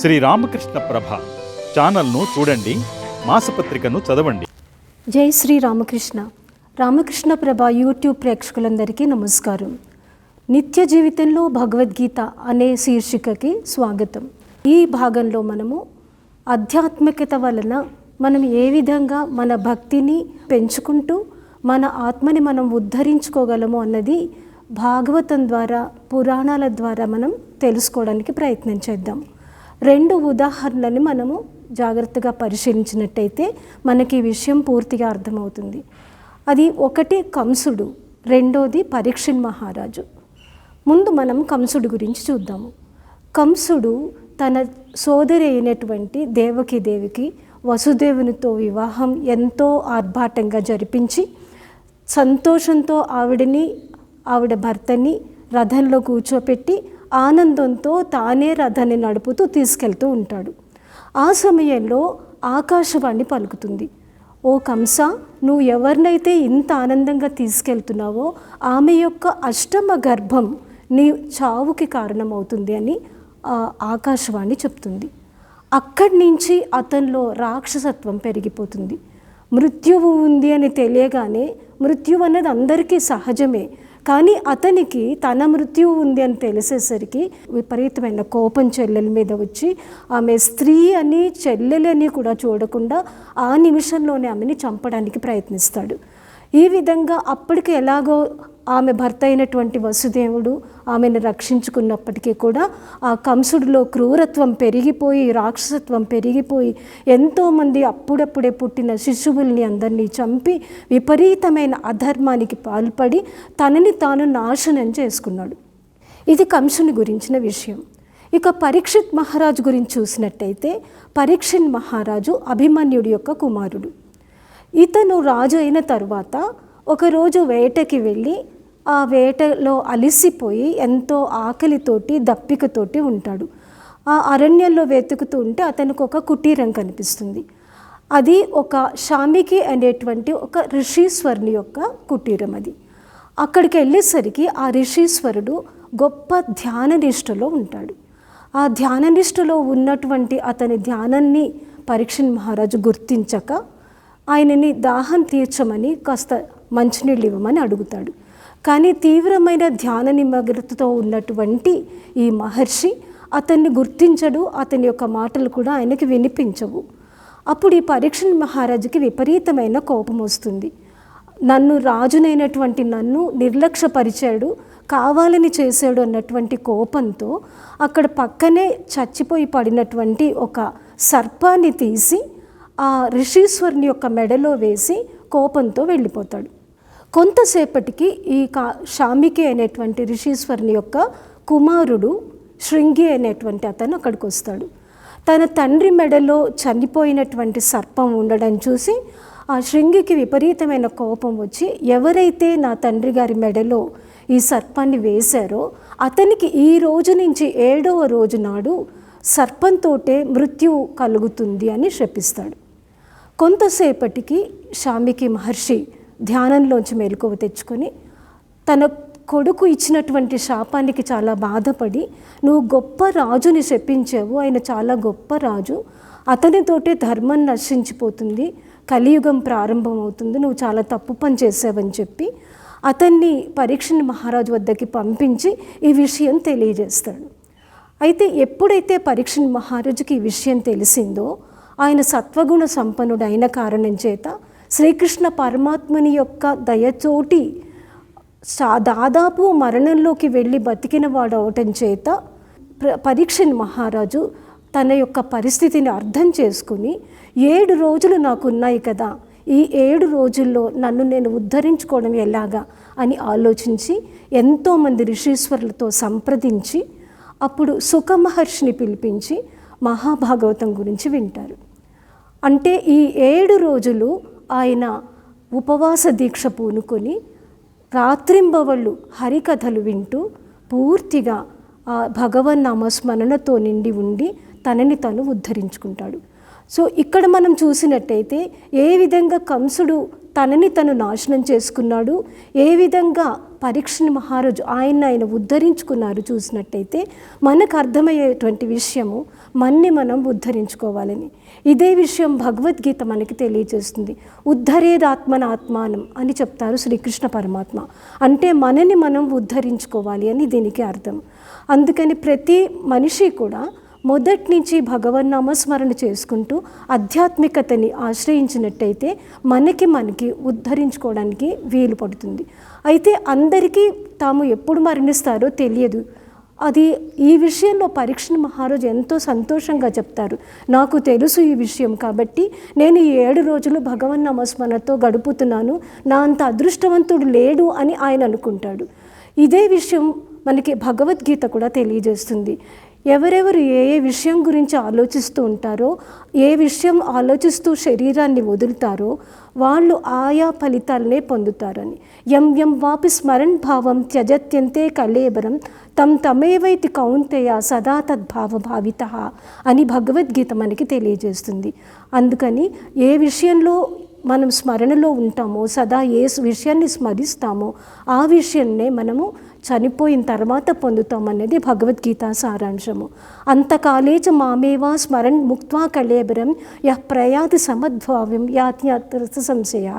శ్రీ రామకృష్ణ ప్రభ ఛానల్ను చూడండి మాసపత్రికను చదవండి. జై శ్రీ రామకృష్ణ. రామకృష్ణ ప్రభ యూట్యూబ్ ప్రేక్షకులందరికీ నమస్కారం. నిత్య జీవితంలో భగవద్గీత అనే శీర్షికకి స్వాగతం. ఈ భాగంలో మనము ఆధ్యాత్మికత వలన మనం ఏ విధంగా మన భక్తిని పెంచుకుంటూ మన ఆత్మని మనం ఉద్ధరించుకోగలము అన్నది భాగవతం ద్వారా పురాణాల ద్వారా మనం తెలుసుకోవడానికి ప్రయత్నం చేద్దాం. రెండు ఉదాహరణని మనము జాగ్రత్తగా పరిశీలించినట్టయితే మనకి ఈ విషయం పూర్తిగా అర్థమవుతుంది. అది ఒకటి కంసుడు రెండోది పరీక్షణ్ మహారాజు. ముందు మనం కంసుడు గురించి చూద్దాము. కంసుడు తన సోదరి అయినటువంటి దేవకి దేవికి వసుదేవునితో వివాహం ఎంతో ఆర్భాటంగా జరిపించి సంతోషంతో ఆవిడని ఆవిడ భర్తని రథంలో కూర్చోపెట్టి ఆనందంతో తానే రథాన్ని నడుపుతూ తీసుకెళ్తూ ఉంటాడు. ఆ సమయంలో ఆకాశవాణి పలుకుతుంది. ఓ కంస నువ్వు ఎవరినైతే ఇంత ఆనందంగా తీసుకెళ్తున్నావో ఆమె యొక్క అష్టమ గర్భం నీ చావుకి కారణమవుతుంది అని ఆకాశవాణి చెప్తుంది. అక్కడి నుంచి అతనిలో రాక్షసత్వం పెరిగిపోతుంది. మృత్యువు ఉంది అని తెలియగానే మృత్యువు అన్నది అందరికీ సహజమే. కానీ అతనికి తన మృత్యువు ఉంది అని తెలిసేసరికి విపరీతమైన కోపం చెల్లెల మీద వచ్చి ఆమె స్త్రీ అని చెల్లెలు అని కూడా చూడకుండా ఆ నిమిషంలోనే ఆమెని చంపడానికి ప్రయత్నిస్తాడు. ఈ విధంగా అప్పటికి ఎలాగో ఆమె భర్త అయినటువంటి వసుదేవుడు ఆమెను రక్షించుకున్నప్పటికీ కూడా ఆ కంసుడిలో క్రూరత్వం పెరిగిపోయి రాక్షసత్వం పెరిగిపోయి ఎంతోమంది అప్పుడప్పుడే పుట్టిన శిశువుల్ని అందరినీ చంపి విపరీతమైన అధర్మానికి పాల్పడి తనని తాను నాశనం చేసుకున్నాడు. ఇది కంసుని గురించిన విషయం. ఇక పరీక్షిత్ మహారాజు గురించి చూసినట్టయితే పరీక్షిత్ మహారాజు అభిమన్యుడి యొక్క కుమారుడు. ఇతను రాజు అయిన తర్వాత ఒకరోజు వేటకి వెళ్ళి ఆ వేటలో అలిసిపోయి ఎంతో ఆకలితోటి దప్పికతోటి ఉంటాడు. ఆ అరణ్యంలో వెతుకుతూ ఉంటే అతనికి ఒక కుటీరం కనిపిస్తుంది. అది ఒక షామికి అనేటువంటి ఒక ఋషీశ్వరుని యొక్క కుటీరం అది. అక్కడికి వెళ్ళేసరికి ఆ ఋషీశ్వరుడు గొప్ప ధ్యాన నిష్టలో ఉంటాడు. ఆ ధ్యాన నిష్టలో ఉన్నటువంటి అతని ధ్యానాన్ని పరీక్షణ్ మహారాజు గుర్తించక ఆయనని దాహం తీర్చమని కాస్త మంచినీళ్ళు ఇవ్వమని అడుగుతాడు. కానీ తీవ్రమైన ధ్యాన నిమగ్నతతో ఉన్నటువంటి ఈ మహర్షి అతన్ని గుర్తించడు అతని యొక్క మాటలు కూడా ఆయనకి వినిపించవు. అప్పుడు ఈ పరీక్షణ్ మహారాజుకి విపరీతమైన కోపం వస్తుంది. నన్ను రాజునైనటువంటి నన్ను నిర్లక్ష్యపరిచాడు కావాలని చేశాడు అన్నటువంటి కోపంతో అక్కడ పక్కనే చచ్చిపోయి పడినటువంటి ఒక సర్పాన్ని తీసి ఆ ఋషీశ్వరుని యొక్క మెడలో వేసి కోపంతో వెళ్ళిపోతాడు. కొంతసేపటికి ఈ కా షామికి అనేటువంటి రిషీశ్వరుని యొక్క కుమారుడు శృంగి అనేటువంటి అతను అక్కడికి వస్తాడు. తన తండ్రి మెడలో చనిపోయినటువంటి సర్పం ఉండడం చూసి ఆ శృంగికి విపరీతమైన కోపం వచ్చి ఎవరైతే నా తండ్రి గారి మెడలో ఈ సర్పాన్ని వేశారో అతనికి ఈ రోజు నుంచి ఏడవ రోజు నాడు సర్పంతోటే మృత్యు కలుగుతుంది అని శపిస్తాడు. కొంతసేపటికి షామికి మహర్షి ధ్యానంలోంచి మెలకువ తెచ్చుకొని తన కొడుకు ఇచ్చినటువంటి శాపానికి చాలా బాధపడి నువ్వు గొప్ప రాజుని శపించావు ఆయన చాలా గొప్ప రాజు. అతనితోటే ధర్మం నశించిపోతుంది కలియుగం ప్రారంభమవుతుంది నువ్వు చాలా తప్పు పని చేసావని చెప్పి అతన్ని పరీక్షణ మహారాజు వద్దకి పంపించి ఈ విషయం తెలియజేస్తాడు. అయితే ఎప్పుడైతే పరీక్షణ మహారాజుకి ఈ విషయం తెలిసిందో ఆయన సత్వగుణ సంపన్నుడైన కారణం చేత శ్రీకృష్ణ పరమాత్మని యొక్క దయచోటి సా- దాదాపు మరణంలోకి వెళ్ళి బతికిన వాడు అవటం చేత ప్ర- మహారాజు తన యొక్క పరిస్థితిని అర్థం చేసుకుని ఏడు రోజులు నాకు ఉన్నాయి కదా ఈ ఏడు రోజుల్లో నన్ను నేను ఉద్ధరించుకోవడం ఎలాగా అని ఆలోచించి ఎంతోమంది ఋషీశ్వరులతో సంప్రదించి అప్పుడు సుఖ మహర్షిని పిలిపించి మహాభాగవతం గురించి వింటారు. అంటే ఈ ఏడు రోజులు ఆయన ఉపవాస దీక్ష పూనుకొని రాత్రింబవళ్ళు హరికథలు వింటూ పూర్తిగా ఆ భగవన్ నామస్మరణతో నిండి ఉండి తనని తను ఉద్ధరించుకుంటాడు. సో ఇక్కడ మనం చూసినట్టయితే ఏ విధంగా కంసుడు తనని తను నాశనం చేసుకున్నాడు. ఏ విధంగా పరీక్షని మహారాజు ఆయన ఆయన ఉద్ధరించుకున్నారు చూసినట్టయితే మనకు అర్థమయ్యేటువంటి విషయము మన్ని మనం ఉద్ధరించుకోవాలని. ఇదే విషయం భగవద్గీత మనకి తెలియజేస్తుంది. ఉద్ధరేదాత్మన ఆత్మానం అని చెప్తారు శ్రీకృష్ణ పరమాత్మ. అంటే మనని మనం ఉద్ధరించుకోవాలి అని దీనికి అర్థం. అందుకని ప్రతి మనిషి కూడా మొదటి నుంచి భగవన్నామస్మరణ చేసుకుంటూ ఆధ్యాత్మికతని ఆశ్రయించినట్టయితే మనకి మనకి ఉద్ధరించుకోవడానికి వీలు పడుతుంది. అయితే అందరికీ తాము ఎప్పుడు మరణిస్తారో తెలియదు. అది ఈ విషయంలో పరీక్షణ మహారాజు ఎంతో సంతోషంగా చెప్తారు. నాకు తెలుసు ఈ విషయం కాబట్టి నేను ఈ ఏడు రోజులు భగవన్ నమస్మరణతో గడుపుతున్నాను. నా అంత అదృష్టవంతుడు లేడు అని ఆయన అనుకుంటాడు. ఇదే విషయం మనకి భగవద్గీత కూడా తెలియజేస్తుంది. ఎవరెవరు ఏ ఏ విషయం గురించి ఆలోచిస్తూ ఉంటారో ఏ విషయం ఆలోచిస్తూ శరీరాన్ని వదులుతారో వాళ్ళు ఆయా ఫలితాలనే పొందుతారని. ఎం ఎం వాపి స్మరణ్ భావం త్యజత్యంతే కళేబరం తమ్ తమేవైతి కౌంతేయ సదా తద్భావ భావిత అని భగవద్గీత మనకి తెలియజేస్తుంది. అందుకని ఏ విషయంలో మనం స్మరణలో ఉంటామో సదా ఏ విషయాన్ని స్మరిస్తామో ఆ విషయాన్నే మనము చనిపోయిన తర్వాత పొందుతామనేది భగవద్గీత సారాంశము. అంతకాలేచ మామేవా స్మరణ్ ముక్త్వా కళేబరం యహ్ ప్రయాతి సమద్భావ్యం యాత్యాత్రత సంశయ.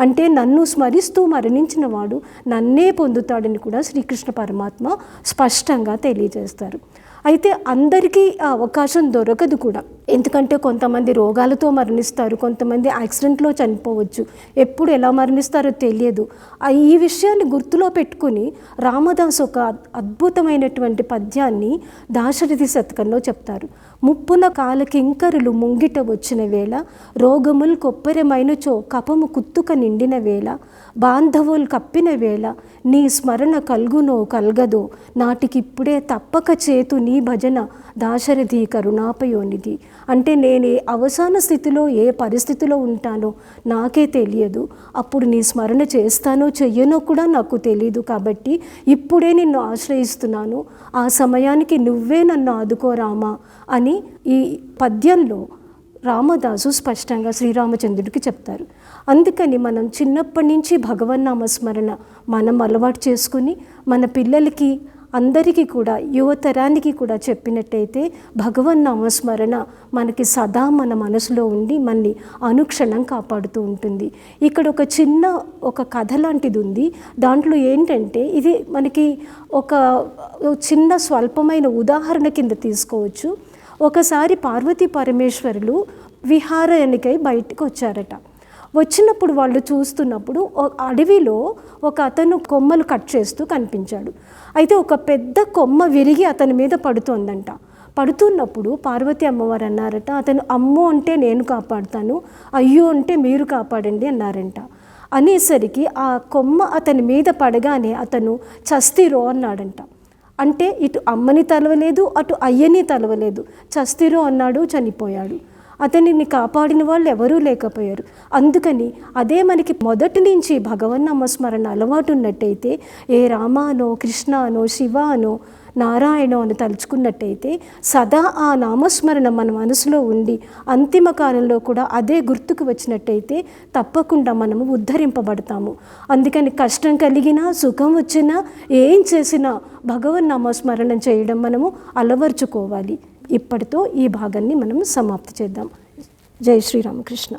అంటే నన్ను స్మరిస్తూ మరణించిన వాడు నన్నే పొందుతాడని కూడా శ్రీకృష్ణ పరమాత్మ స్పష్టంగా తెలియజేస్తారు. అయితే అందరికీ ఆ అవకాశం దొరకదు కూడా. ఎందుకంటే కొంతమంది రోగాలతో మరణిస్తారు కొంతమంది యాక్సిడెంట్లో చనిపోవచ్చు. ఎప్పుడు ఎలా మరణిస్తారో తెలియదు. ఈ విషయాన్ని గుర్తులో పెట్టుకుని రామదాస్ ఒక అద్భుతమైనటువంటి పద్యాన్ని దాశరథి శతకంలో చెప్తారు. ముప్పున కాలకింకరులు ముంగిట వచ్చిన వేళ రోగములు కొప్పరమైనచో కపము కుత్తుక నిండిన వేళ బాంధవులు కప్పిన వేళ నీ స్మరణ కల్గునో కల్గదో. నాటికిప్పుడే తప్పక చేతు నీ భజన దాశరథి కరుణాపయోనిధి. అంటే నేను అవసాన స్థితిలో ఏ పరిస్థితిలో ఉంటానో నాకే తెలియదు. అప్పుడు నీ స్మరణ చేస్తానో చెయ్యనో కూడా నాకు తెలియదు కాబట్టి ఇప్పుడే నిన్ను ఆశ్రయిస్తున్నాను. ఆ సమయానికి నువ్వే నన్ను ఆదుకోరామా అని ఈ పద్యంలో రామదాసు స్పష్టంగా శ్రీరామచంద్రుడికి చెప్తారు. అందుకని మనం చిన్నప్పటి నుంచి భగవన్నామస్మరణ మనం అలవాటు చేసుకుని మన పిల్లలకి అందరికీ కూడా యువతరానికి కూడా చెప్పినట్టయితే భగవన్ నామస్మరణ మనకి సదా మన మనసులో ఉండి మనని అనుక్షణం కాపాడుతూ ఉంటుంది. ఇక్కడ ఒక చిన్న ఒక కథ లాంటిది ఉంది దాంట్లో ఏంటంటే ఇది మనకి ఒక చిన్న స్వల్పమైన ఉదాహరణ కింద తీసుకోవచ్చు. ఒకసారి పార్వతీ పరమేశ్వరులు విహారానికై బయటకు వచ్చారట వచ్చినప్పుడు వాళ్ళు చూస్తున్నప్పుడు అడవిలో ఒక అతను కొమ్మలు కట్ చేస్తూ కనిపించాడు. అయితే ఒక పెద్ద కొమ్మ విరిగి అతని మీద పడుతోందంట. పడుతున్నప్పుడు పార్వతి అమ్మవారు అన్నారట అతను అమ్మో అంటే నేను కాపాడుతాను అయ్యో అంటే మీరు కాపాడండి అన్నారంట. అనేసరికి ఆ కొమ్మ అతని మీద పడగానే అతను చస్తిరో అన్నాడంట. అంటే ఇటు అమ్మని తలవలేదు అటు అయ్యని తలవలేదు. చస్తిరు అన్నాడు చనిపోయాడు. అతనిని కాపాడిన వాళ్ళు ఎవరూ లేకపోయారు. అందుకని అదే మనకి మొదటి నుంచి భగవన్నామస్మరణ అలవాటు ఉన్నట్టయితే ఏ రామానో కృష్ణానో శివానో నారాయణ అని తలుచుకున్నట్టయితే సదా ఆ నామస్మరణ మన మనసులో ఉండి అంతిమ కాలంలో కూడా అదే గుర్తుకు వచ్చినట్టయితే తప్పకుండా మనము ఉద్ధరింపబడతాము. అందుకని కష్టం కలిగినా సుఖం వచ్చినా ఏం చేసినా భగవన్ నామస్మరణం చేయడం మనము అలవర్చుకోవాలి. ఇప్పటితో ఈ భాగాన్ని మనం సమాప్తి చేద్దాం. జై శ్రీరామకృష్ణ